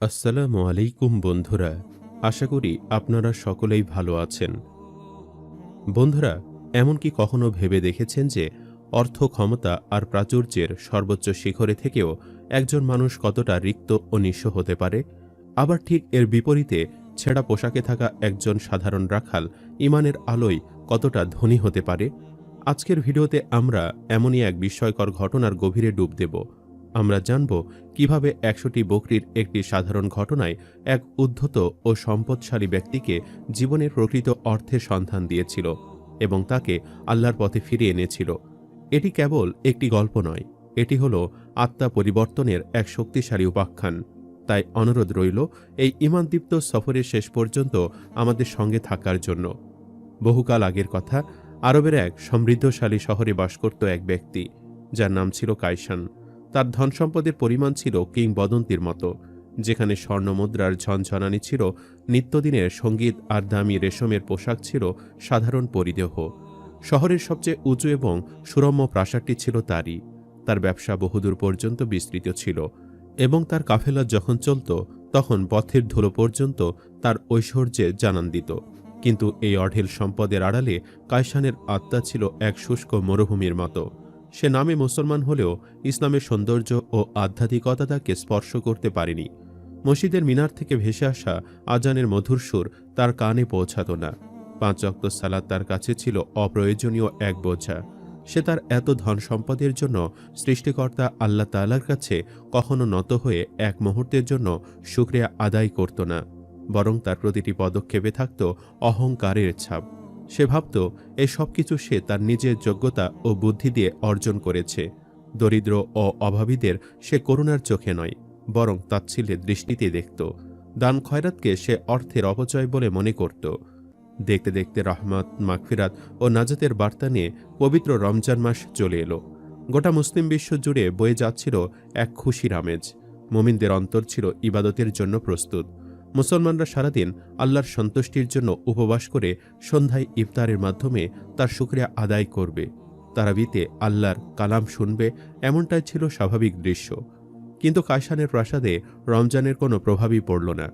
আসসালামু আলাইকুম বন্ধুরা, আশা করি আপনারা সকলেই ভালো আছেন। বন্ধুরা এমন কি কখনো ভেবে দেখেছেন যে অর্থ ক্ষমতা আর প্রাচুর্যের সর্বোচ্চ শিখরে থেকেও একজন মানুষ কতটা রিক্ত ও নিঃস্ব হতে পারে? আবার ঠিক এর বিপরীতে ছেঁড়া পোশাকে থাকা একজন সাধারণ রাখাল ইমানের আলোয় কতটা ধনী হতে পারে? আজকের ভিডিওতে আমরা এমনই এক বিস্ময়কর ঘটনার গভীরে ডুব দেব। আমরা জানব কীভাবে একশোটি বকরির একটি সাধারণ ঘটনায় এক উদ্ধত ও সম্পদশালী ব্যক্তিকে জীবনের প্রকৃত অর্থের সন্ধান দিয়েছিল এবং তাকে আল্লাহর পথে ফিরিয়ে এনেছিল। এটি কেবল একটি গল্প নয়, এটি হল আত্মা পরিবর্তনের এক শক্তিশালী উপাখ্যান। তাই অনুরোধ রইল, এই ইমানদীপ্ত সফরের শেষ পর্যন্ত আমাদের সঙ্গে থাকার জন্য। বহুকাল আগের কথা, আরবের এক সমৃদ্ধশালী শহরে বাস করত এক ব্যক্তি, যার নাম ছিল কাইসান তার ধন সম্পদের পরিমাণ ছিল কিংবদন্তির মতো, যেখানে স্বর্ণমুদ্রার ঝনঝনানি ছিল, নিত্যদিনের সংগীত আর দামি রেশমের পোশাক ছিল সাধারণ পরিদেহ। শহরের সবচেয়ে উঁচু এবং সুরম্য প্রাসাদটি ছিল তারই। তার ব্যবসা বহুদূর পর্যন্ত বিস্তৃত ছিল এবং তার কাফেলা যখন চলত, তখন পথের ধুলো পর্যন্ত তার ঐশ্বর্যে জানান দিত কিন্তু এই অঢেল সম্পদের আড়ালে কায়সানের আত্মা ছিল এক শুষ্ক মরুভূমির মতো। সে নামে মুসলমান হলেও ইসলামের সৌন্দর্য ও আধ্যাত্মিকতা তাকে স্পর্শ করতে পারেনি। মসজিদের মিনার থেকে ভেসে আসা আজানের মধুর সুর তার কানে পৌঁছাত না। পাঁচ অক্ত সালাদ তার কাছে ছিল অপ্রয়োজনীয় এক বোঝা। সে তার এত ধন সম্পদের জন্য সৃষ্টিকর্তা আল্লাহ তালার কাছে কখনো নত হয়ে এক মুহূর্তের জন্য শুক্রিয়া আদায় করত না, বরং তার প্রতিটি পদক্ষেপে থাকত অহংকারের ছাপ। সে ভাবত এই সব কিছু সে তার নিজের যোগ্যতা ও বুদ্ধি দিয়ে অর্জন করেছে। দরিদ্র ও অভাবীদের সে করুণার চোখে নয়, বরং তাচ্ছিল্যের দৃষ্টিতে দেখত। দান খয়রাতকে সে অর্থের অপচয় বলে মনে করত। দেখতে দেখতে রহমত, মাগফিরাত ও নাজাতের বার্তা নিয়ে পবিত্র রমজান মাস চলে এলো। গোটা মুসলিম বিশ্ব জুড়ে বয়ে যাচ্ছিল এক খুশির আমেজ। মোমিনদের অন্তর ছিল ইবাদতের জন্য প্রস্তুত। মুসলমানরা সারাদিন আল্লাহর সন্তুষ্টির জন্য উপবাস করে সন্ধ্যায় ইফতারের মাধ্যমে তার শুক্রিয়া আদায় করবে। তারাবিতে আল্লাহর কালাম শুনবে এমনটাই ছিল স্বাভাবিক দৃশ্য। কিন্তু কায়সানের প্রাসাদে রমজানের কোনো প্রভাবই পড়ল না।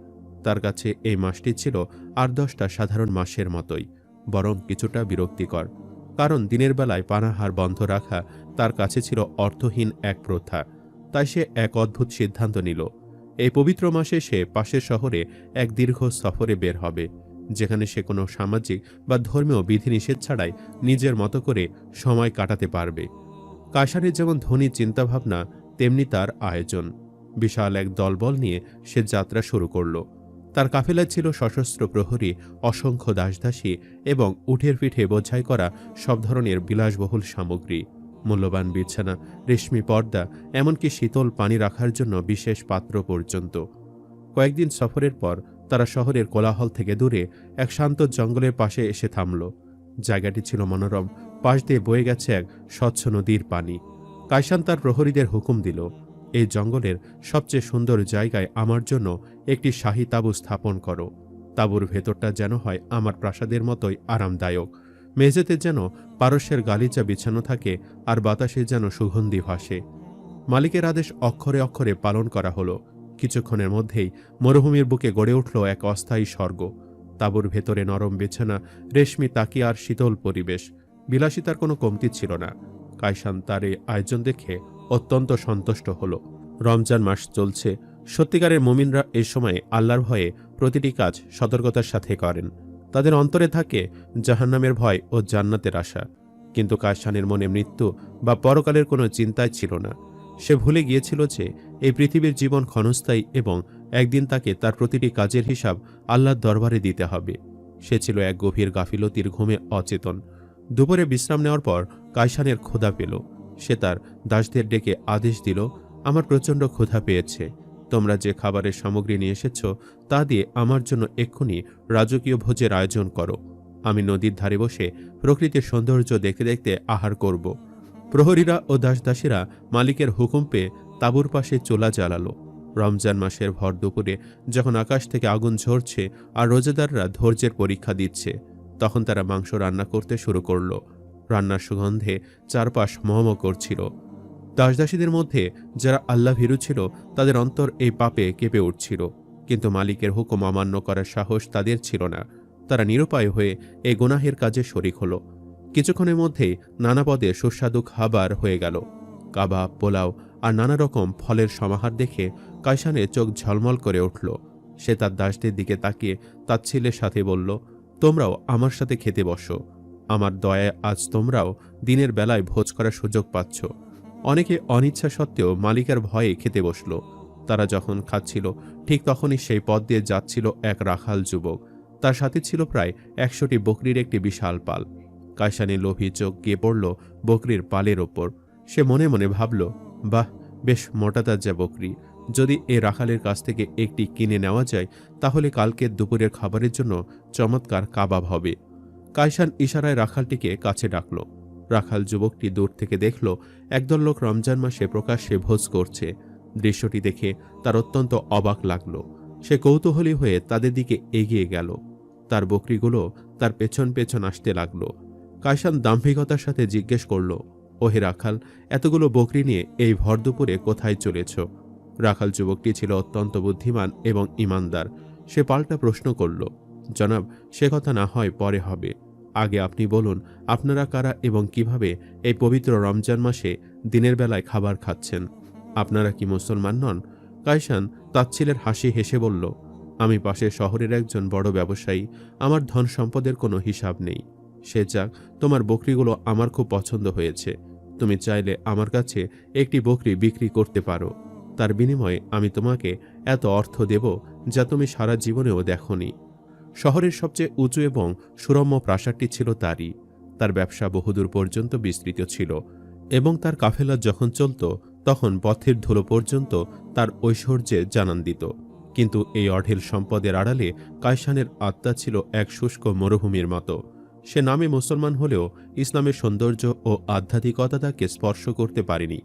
তার কাছে এই মাসটি ছিল আট দশটা সাধারণ মাসের মতোই, বরং কিছুটা বিরক্তিকর। কারণ দিনের বেলায় পানাহার বন্ধ রাখা তার কাছে ছিল অর্থহীন এক প্রথা, তাই সে এক অদ্ভুত সিদ্ধান্ত নিল। এই পবিত্র মাসে সে পাশের শহরে এক দীর্ঘ সফরে বের হবে, যেখানে সে কোনো সামাজিক বা ধর্মীয় বিধিনিষেধ ছাড়াই নিজের মতো করে সময় কাটাতে পারবে। কাশারের যেমন ধনী চিন্তাভাবনা, তেমনি তার আয়োজন। বিশাল এক দলবল নিয়ে সে যাত্রা শুরু করল। তার কাফেলায় ছিল সশস্ত্র প্রহরী অসংখ্য দাসদাসী এবং উঠের পিঠে বোঝাই করা সব ধরনের বিলাসবহুল সামগ্রী। মূল্যবান বিছানা, রেশমি পর্দা, এমনকি শীতল পানি রাখার জন্য বিশেষ পাত্র পর্যন্ত। কয়েকদিন সফরের পর তারা শহরের কোলাহল থেকে দূরে এক শান্ত জঙ্গলের পাশে এসে থামল। জায়গাটি ছিল মনোরম, পাশ দিয়ে বয়ে গেছে এক স্বচ্ছ নদীর পানি। কায়সান তার প্রহরীদের হুকুম দিল, এই জঙ্গলের সবচেয়ে সুন্দর জায়গায় আমার জন্য একটি শাহী তাঁবু স্থাপন করো। তাঁবুর ভেতরটা যেন হয় আমার প্রাসাদের মতোই আরামদায়ক। মেঝেতে যেন পারস্যের গালিচা বিছানো থাকে আর বাতাসে যেন সুগন্ধি ভাসে। মালিকের আদেশ অক্ষরে অক্ষরে পালন করা হলো। কিছুক্ষণের মধ্যেই মরুভূমির বুকে গড়ে উঠল এক অস্থায়ী স্বর্গ। তাঁবুর ভেতরে নরম বিছানা, রেশমি তাকিয়া আর শীতল পরিবেশ। বিলাসিতার কোনো কমতি ছিল না। কায়সান তার এই আয়োজন দেখে অত্যন্ত সন্তুষ্ট হল। রমজান মাস চলছে। সত্যিকারের মুমিনরা এই সময়ে আল্লাহর ভয়ে প্রতিটি কাজ সতর্কতার সাথে করেন। তাদের অন্তরে থাকে জাহান্নামের ভয় ও জান্নাতের আশা। কিন্তু কায়সানের মনে মৃত্যু বা পরকালের কোনো চিন্তাই ছিল না। সে ভুলে গিয়েছিল যে এই পৃথিবীর জীবন ক্ষণস্থায়ী এবং একদিন তাকে তার প্রতিটি কাজের হিসাব আল্লাহর দরবারে দিতে হবে। সে ছিল এক গভীর গাফিলতির ঘুমে অচেতন। দুপুরে বিশ্রাম নেওয়ার পর কায়সানের ক্ষুধা পেল। সে তার দাসদের ডেকে আদেশ দিল, আমার প্রচণ্ড ক্ষুধা পেয়েছে। তোমরা যে খাবারের সামগ্রী নিয়ে এসেছ, তা দিয়ে আমার জন্য এক্ষুনি রাজকীয় ভোজের আয়োজন করো। আমি নদীর ধারে বসে প্রকৃতির সৌন্দর্য দেখতে দেখতে আহার করব। প্রহরীরা ও দাসদাসীরা মালিকের হুকুম পেয়ে তাঁবুর পাশে চোলা জ্বালালো। রমজান মাসের ভর দুপুরে যখন আকাশ থেকে আগুন ঝরছে আর রোজাদাররা ধৈর্যের পরীক্ষা দিচ্ছে, তখন তারা মাংস রান্না করতে শুরু করল। রান্নার সুগন্ধে চারপাশ মহম করছিল। দাসদাসীদের মধ্যে যারা আল্লাহ ভীরু ছিল, তাদের অন্তর এই পাপে কেঁপে উঠছিল। কিন্তু মালিকের হুকুম অমান্য করার সাহস তাদের ছিল না। তারা নিরুপায় হয়ে এই গুনাহের কাজে শরিক হলো। কিছুক্ষণের মধ্যেই নানা পদে সুস্বাদু খাবার হয়ে গেল। কাবাব, পোলাও আর নানা রকম ফলের সমাহার দেখে কাইসানের চোখ ঝলমল করে উঠল। সে তার দাসদের দিকে তাকিয়ে তার ছেলের সাথে বলল, তোমরাও আমার সাথে খেতে বসো। আমার দয়ায় আজ তোমরাও দিনের বেলায় ভোজ করার সুযোগ পাচ্ছ। অনেকে অনিচ্ছা সত্ত্বেও মালিকার ভয়ে খেতে বসল। তারা যখন খাচ্ছিল, ঠিক তখনই সেই পথ দিয়ে যাচ্ছিল এক রাখাল যুবক। তার সাথে ছিল প্রায় একশোটি বকরির একটি বিশাল পাল। কায়সানি লোভী চোখ গিয়ে পড়ল বকরির পালের ওপর। সে মনে মনে ভাবল, বাহ, বেশ মোটা তাজা বকরি। যদি এ রাখালের কাছ থেকে একটি কিনে নেওয়া যায়, তাহলে কালকে দুপুরের খাবারের জন্য চমৎকার কাবাব হবে। কায়সান ইশারায় রাখালটিকে কাছে ডাকল। রাখাল যুবকটি দূর থেকে দেখল, একদল লোক রমজান মাসে প্রকাশ্যে ভোজ করছে। দৃশ্যটি দেখে তার অত্যন্ত অবাক লাগল। সে কৌতূহলী হয়ে তাদের দিকে এগিয়ে গেল। তার বকরিগুলো তার পেছন পেছন আসতে লাগল। কায়সান দাম্ভিকতার সাথে জিজ্ঞেস করল, ওহে রাখাল, এতগুলো বকরি নিয়ে এই ভর দুপুরে কোথায় চলেছ? রাখাল যুবকটি ছিল অত্যন্ত বুদ্ধিমান এবং ইমানদার। সে পাল্টা প্রশ্ন করল, জনাব, সে কথা না হয় পরে হবে। আগে আপনি বলুন, আপনারা কারা এবং কীভাবে এই পবিত্র রমজান মাসে দিনের বেলায় খাবার খাচ্ছেন? আপনারা কি মুসলমান নন? কায়সান তাচ্ছিলের হাসি হেসে বলল, আমি পাশের শহরের একজন বড় ব্যবসায়ী, আমার ধন সম্পদের কোনো হিসাব নেই। সে যাক, তোমার বকরিগুলো আমার খুব পছন্দ হয়েছে। তুমি চাইলে আমার কাছে একটি বকরি বিক্রি করতে পারো। তার বিনিময়ে আমি তোমাকে এত অর্থ দেব যা তুমি সারা জীবনেও দেখনি। শহরের সবচেয়ে উঁচু এবং সুরম্য প্রাসাদটি ছিল তারই। তার ব্যবসা বহুদূর পর্যন্ত বিস্তৃত ছিল এবং তার কাফেলা যখন চলত, তখন পথের ধুলো পর্যন্ত তার ঐশ্বর্যে জানান দিত কিন্তু এই অঢেল সম্পদের আড়ালে কায়সানের আত্মা ছিল এক শুষ্ক মরুভূমির মতো। সে নামে মুসলমান হলেও ইসলামের সৌন্দর্য ও আধ্যাত্মিকতা তাকে স্পর্শ করতে পারেনি।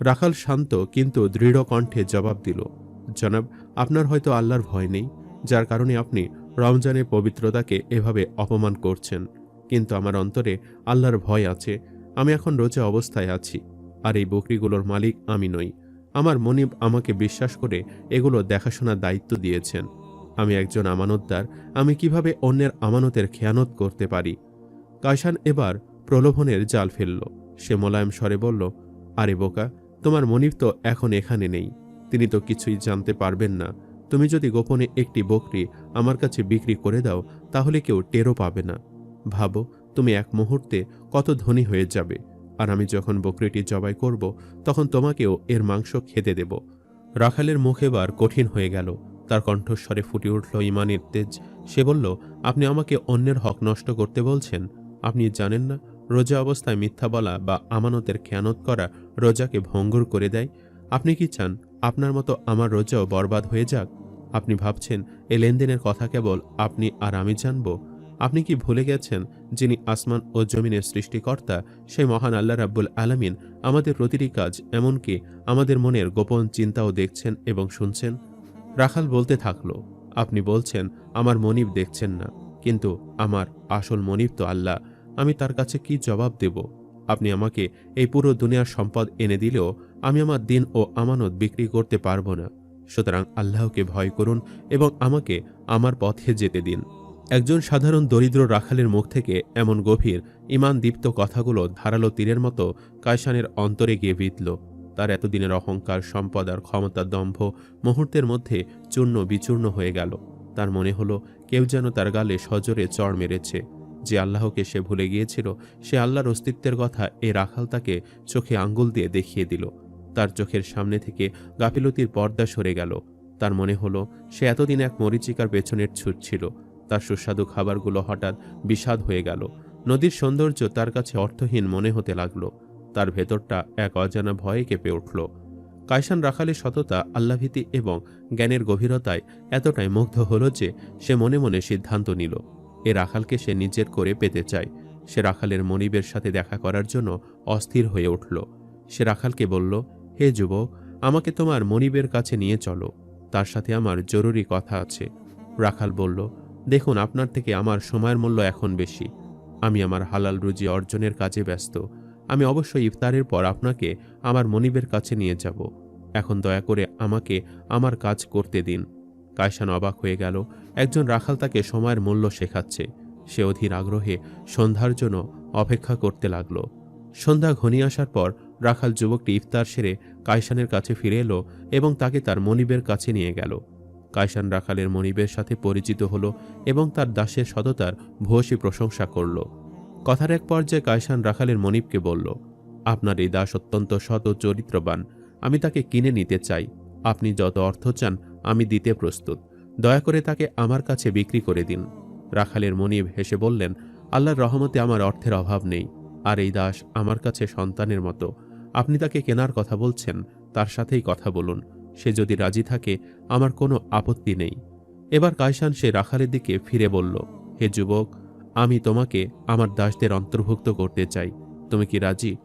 রাখাল শান্ত কিন্তু দৃঢ় কণ্ঠে জবাব দিল, জনাব, আপনার হয়তো আল্লাহর ভয় নেই, যার কারণে আপনি রমজানের পবিত্রতাকে এভাবে অপমান করছেন। কিন্তু আমার অন্তরে আল্লাহর ভয় আছে, আমি এখন রোজা অবস্থায় আছি, আর এই বকরিগুলোর মালিক আমি নই। আমার মনিব আমাকে বিশ্বাস করে এগুলো দেখাশোনার দায়িত্ব দিয়েছেন। আমি একজন আমানতদার, আমি কীভাবে অন্যের আমানতের খেয়ানত করতে পারি? কায়সান এবার প্রলোভনের জাল ফেলল। সে মোলায়েম স্বরে বলল, আরে বোকা, তোমার মনিব তো এখন এখানে নেই। তিনি তো কিছুই জানতে পারবেন না। তুমি যদি গোপনে একটি বকরি আমার কাছে বিক্রি করে দাও, তাহলে কেউ টেরও পাবে না। ভাবো, তুমি এক মুহূর্তে কত ধনী হয়ে যাবে। আর আমি যখন বকরিটি জবাই করব, তখন তোমাকেও এর মাংস খেতে দেব। রাখালের মুখ এবার কঠিন হয়ে গেল। তার কণ্ঠস্বরে ফুটে উঠল ইমানের তেজ। সে বলল, আপনি আমাকে অন্যের হক নষ্ট করতে বলছেন? আপনি জানেন না, রোজা অবস্থায় মিথ্যা বলা বা আমানতের খেয়ানত করা রোজাকে ভঙ্গুর করে দেয়? আপনি কি চান আপনার মতো আমার রোজাও বরবাদ হয়ে যাক? আপনি ভাবছেন এ লেনদেনের কথা কেবল আপনি আর আমি জানব? আপনি কি ভুলে গেছেন যিনি আসমান ও জমিনের সৃষ্টিকর্তা, সেই মহান আল্লাহ রাব্বুল আলামিন আমাদের প্রতিটি কাজ এমনকি আমাদের মনের গোপন চিন্তাও দেখছেন এবং শুনছেন? রাখাল বলতে থাকল, আপনি বলছেন, আমার মনিব দেখছেন না, কিন্তু আমার আসল মনিব তো আল্লাহ, আমি তার কাছে কি জবাব দেব? আপনি আমাকে এই পুরো দুনিয়ার সম্পদ এনে দিলেও আমি আমার দিন ও আমানত বিক্রি করতে পারব না। সুতরাং আল্লাহকে ভয় করুন এবং আমাকে আমার পথে যেতে দিন। একজন সাধারণ দরিদ্র রাখালের মুখ থেকে এমন গভীর ইমান দীপ্ত কথাগুলো ধারালো তীরের মতো কায়সানের অন্তরে গিয়ে বিতল তার এতদিনের অহংকার, সম্পদ আর ক্ষমতার দম্ভ মুহূর্তের মধ্যে চূর্ণ বিচূর্ণ হয়ে গেল। তার মনে হলো, কেউ যেন তার গালে সজোরে চড় মেরেছে। যে আল্লাহকে সে ভুলে গিয়েছিল, সে আল্লাহর অস্তিত্বের কথা এ রাখাল তাকে চোখে আঙ্গুল দিয়ে দেখিয়ে দিল। তার চোখের সামনে থেকে গাফিলতির পর্দা সরে গেল। তার মনে হলো, সে এতদিন এক মরিচিকার পেছনের ছুট ছিল। তার সুস্বাদু খাবারগুলো হঠাৎ বিষাদ হয়ে গেল। নদীর সৌন্দর্য তার কাছে অর্থহীন মনে হতে লাগল। তার ভেতরটা এক অজানা ভয়ে কেঁপে উঠল। কায়সান রাখালের সততা, আল্লাভীতি এবং জ্ঞানের গভীরতায় এতটাই মুগ্ধ হল যে সে মনে মনে সিদ্ধান্ত নিল, এ রাখালকে সে নিজের করে পেতে চায়। সে রাখালের মনিবের সাথে দেখা করার জন্য অস্থির হয়ে উঠল। সে রাখালকে বলল হে যুবক, আমাকে তোমার মনিবের কাছে নিয়ে চলো, তার সাথে আমার জরুরি কথা আছে। রাখাল বলল, দেখুন, আপনার থেকে আমার সময়ের মূল্য এখন বেশি। আমি আমার হালাল রুজি অর্জনের কাজে ব্যস্ত। আমি অবশ্যই ইফতারের পর আপনাকে আমার মনিবের কাছে নিয়ে যাব। এখন দয়া করে আমাকে আমার কাজ করতে দিন। কায়সান অবাক হয়ে গেল। একজন রাখাল তাকে সময়ের মূল্য শেখাচ্ছে। সে অধীর আগ্রহে সন্ধ্যার জন্য অপেক্ষা করতে লাগল। সন্ধ্যা ঘনিয়ে আসার পর রাখাল যুবকটি ইফতার সেরে কায়সানের কাছে ফিরে এলো এবং তাকে তার মনিবের কাছে নিয়ে গেল। কায়সান রাখালের মনিবের সাথে পরিচিত হলো এবং তার দাসের সততার ভূয়সী প্রশংসা করল। কথার এক পর্যায়ে কায়সান রাখালের মনিবকে বলল, আপনার এই দাস অত্যন্ত ও চরিত্রবান। আমি তাকে কিনে নিতে চাই। আপনি যত অর্থ চান, আমি দিতে প্রস্তুত। দয়া করে তাকে আমার কাছে বিক্রি করে দিন। রাখালের মনিব হেসে বললেন, আল্লাহর রহমতে আমার অর্থের অভাব নেই। আর এই দাস আমার কাছে সন্তানের মতো। আপনি তাকে কেনার কথা বলছেন, তার সাথেই কথা বলুন। সে যদি রাজি থাকে, আমার কোনো আপত্তি নেই। এবার কায়সান সে রাখালের দিকে ফিরে বলল, হে যুবক, আমি তোমাকে আমার দাসদের অন্তর্ভুক্ত করতে চাই। তুমি কি রাজি?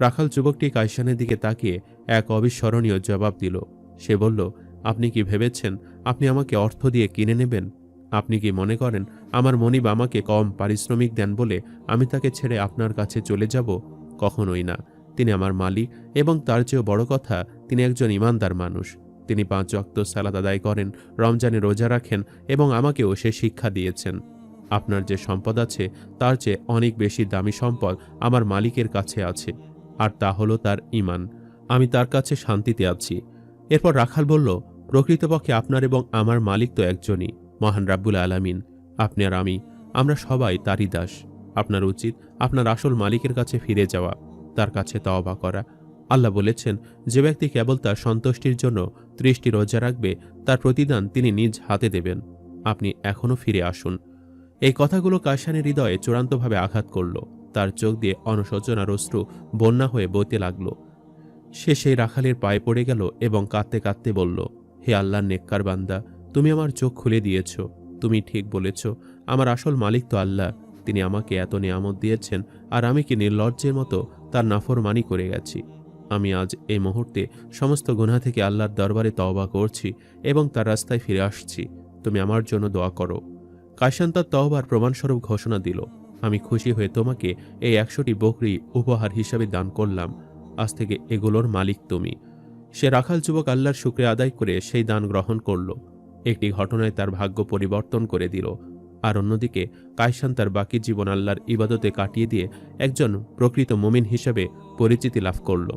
রাখাল যুবকটি কায়সানের দিকে তাকিয়ে এক অবিস্মরণীয় জবাব দিল। সে বলল, আপনি কি ভেবেছেন আপনি আমাকে অর্থ দিয়ে কিনে নেবেন? আপনি কি মনে করেন আমার মনিব আমাকে কম পারিশ্রমিক দেন বলে আমি তাকে ছেড়ে আপনার কাছে চলে যাব? কখনোই না। তিনি আমার মালিক এবং তার চেয়েও বড় কথা, তিনি একজন ইমানদার মানুষ। তিনি পাঁচ অক্ত সালাদ আদায় করেন, রমজানে রোজা রাখেন এবং আমাকেও সে শিক্ষা দিয়েছেন। আপনার যে সম্পদ আছে, তার চেয়ে অনেক বেশি দামি সম্পদ আমার মালিকের কাছে আছে, আর তা হলো তার ইমান আমি তার কাছে শান্তিতে আছি। এরপর রাখাল বলল, প্রকৃতপক্ষে আপনার এবং আমার মালিক তো একজনই, মহান রাব্বুল আলামিন। আপনি আর আমি, আমরা সবাই তারই দাস। আপনার উচিত আপনার আসল মালিকের কাছে ফিরে যাওয়া। তার কাছে তওবা করা। আল্লাহ বলেছেন, যে ব্যক্তি কেবল তার সন্তুষ্টির জন্য ত্রিশটি রোজা রাখবে, তার প্রতিদান তিনি নিজ হাতে দেবেন। আপনি এখনও ফিরে আসুন। এই কথাগুলো কাশানের হৃদয়ে চূড়ান্তভাবে আঘাত করল। তার চোখ দিয়ে অনশোচনার অশ্রু বন্যা হয়ে বইতে লাগল। সে সেই রাখালের পায়ে পড়ে গেল এবং কাঁদতে কাঁদতে বলল, হে আল্লাহর নেককার বান্দা, তুমি আমার চোখ খুলে দিয়েছ। তুমি ঠিক বলেছ, আমার আসল মালিক তো আল্লাহ। তিনি আমাকে এত নিয়ামত দিয়েছেন আর আমি কি নির্লজ্জের মতো তার নাফরমানি করে গেছি। আমি আজ এই মুহূর্তে সমস্ত গুনাহ থেকে আল্লাহর দরবারে তওবা করছি এবং তার রাস্তায় ফিরে আসছি। তুমি আমার জন্য দোয়া করো। কায়সান তার তওবার প্রমাণস্বরূপ ঘোষণা দিল, আমি খুশি হয়ে তোমাকে এই একশোটি বকরি উপহার হিসাবে দান করলাম। আজ থেকে এগুলোর মালিক তুমি। সে রাখাল যুবক আল্লাহর শুক্রে আদায় করে সেই দান গ্রহণ করল। একটি ঘটনায় তার ভাগ্য পরিবর্তন করে দিল। আর অন্যদিকে কায়সান তার বাকি জীবন আল্লাহর ইবাদতে কাটিয়ে দিয়ে একজন প্রকৃত মুমিন হিসেবে পরিচিতি লাভ করল।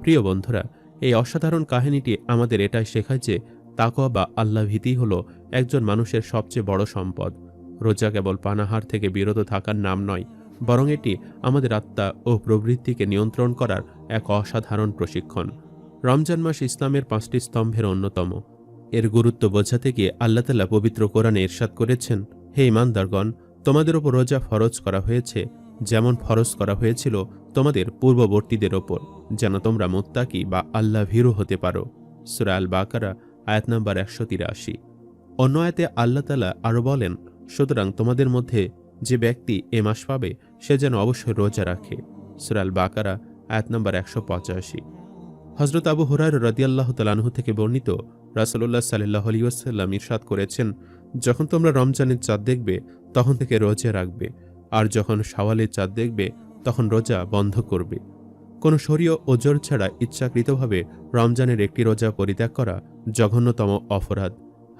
প্রিয় বন্ধুরা, এই অসাধারণ কাহিনীটি আমাদের এটাই শেখায় যে তাকওয়া বা আল্লাহ ভীতি হল একজন মানুষের সবচেয়ে বড় সম্পদ। রোজা কেবল পানাহার থেকে বিরত থাকার নাম নয়, বরং এটি আমাদের আত্মা ও প্রবৃত্তিকে নিয়ন্ত্রণ করার এক অসাধারণ প্রশিক্ষণ। রমজান মাস ইসলামের পাঁচটি স্তম্ভের অন্যতম। এর গুরুত্ব বোঝাতে গিয়ে আল্লাহ পবিত্র কোরআনে ইরশাদ করেছেন হে ইমানদারগণ, তোমাদের ওপর রোজা ফরজ করা হয়েছে, যেমন ফরজ করা হয়েছিল তোমাদের পূর্ববর্তীদের ওপর, যেন তোমরা মোত্তাকি বা আল্লাহ ভীরু হতে পারো। সুরা আল বাকারা আয়াত নাম্বার একশো তিরাশি। অন্য আয়াতে আল্লাহ আরও বলেন, সুতরাং তোমাদের মধ্যে যে ব্যক্তি এ মাস পাবে, সে যেন অবশ্যই রোজা রাখে। সুরাল বাকারা আয়াত নম্বর একশো পঁচাশি। হজরত আবু হুরার রদিয়াল্লাহ তালানহু থেকে বর্ণিত রাসলুল্লাহ সাল্লাহ আলিউসাল্লাম ইরশাদ করেছেন যখন তোমরা রমজানের চাঁদ দেখবে, তখন থেকে রোজা রাখবে। আর যখন শাওয়ালের চাঁদ দেখবে, তখন রোজা বন্ধ করবে। কোনো শরীয় ওজোর ছাড়া ইচ্ছাকৃতভাবে রমজানের একটি রোজা পরিত্যাগ করা জঘন্যতম অপরাধ।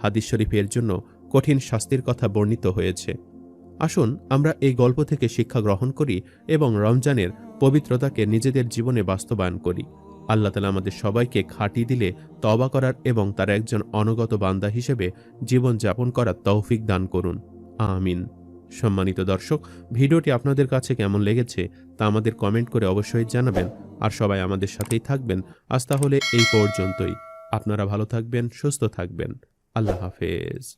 হাদিস শরীফের জন্য কঠিন শাস্তির কথা বর্ণিত হয়েছে। আসুন, আমরা এই গল্প থেকে শিক্ষা গ্রহণ করি এবং রমজানের পবিত্রতাকে নিজেদের জীবনে বাস্তবায়ন করি। আল্লাহ তালা আমাদের সবাইকে খাঁটি দিলে তবা করার এবং তার একজন অনগত বান্দা হিসেবে জীবন যাপন করার তৌফিক দান করুন। আমিন। সম্মানিত দর্শক, ভিডিওটি আপনাদের কাছে কেমন লেগেছে তা আমাদের কমেন্ট করে অবশ্যই জানাবেন আর সবাই আমাদের সাথেই থাকবেন। আজ তাহলে এই পর্যন্তই। আপনারা ভালো থাকবেন, সুস্থ থাকবেন। আল্লাহ হাফেজ।